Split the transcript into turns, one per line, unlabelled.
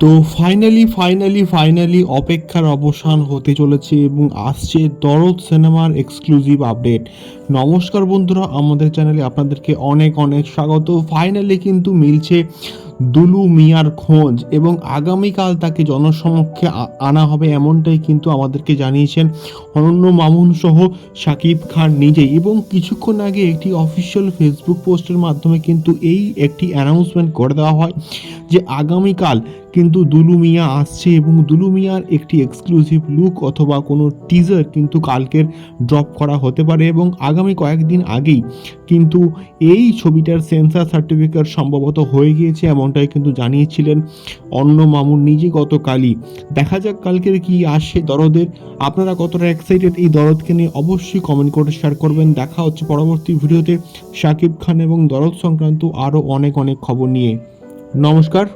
তো finally finally finally অপেক্ষার অবসান হতে চলেছে এবং আসছে দরদ সিনেমার এক্সক্লুসিভ আপডেট নমস্কার বন্ধুরা, আমাদের চ্যানেলে আপনাদেরকে অনেক অনেক স্বাগত। ফাইনালি কিন্তু মিলছে দুলু মিয়ার খোঁজ এবং আগামীকাল তাকে জনসমক্ষে আনা হবে এমনটাই কিন্তু আমাদেরকে জানিয়েছেন অনন্য মামুন সহ শাকিব খান নিজেই। এবং কিছুক্ষণ আগে একটি অফিসিয়াল ফেসবুক পোস্টের মাধ্যমে কিন্তু এই একটি অ্যানাউন্সমেন্ট করে দেওয়া হয় যে আগামীকাল কিন্তু দুলু মিয়া আসছে এবং দুলু মিয়ার একটি এক্সক্লুসিভ লুক অথবা কোনো টিজার কিন্তু কালকের ড্রপ করা হতে পারে এবং আগামী কয়েকদিন আগেই কিন্তু এই ছবিটার সেন্সার সার্টিফিকেট সম্ভবত হয়ে গিয়েছে এমনটাই কিন্তু জানিয়েছিলেন অন্য মামুন নিজে গতকালই। দেখা যাক কালকের কি আসে দরদের। আপনারা কতটা এক্সাইটেড এই দরদকে নিয়ে অবশ্যই কমেন্ট করে শেয়ার করবেন। দেখা হচ্ছে পরবর্তী ভিডিওতে। শাকিব খান এবং দরদ সংক্রান্ত আরও অনেক অনেক খবর নিয়ে। নমস্কার।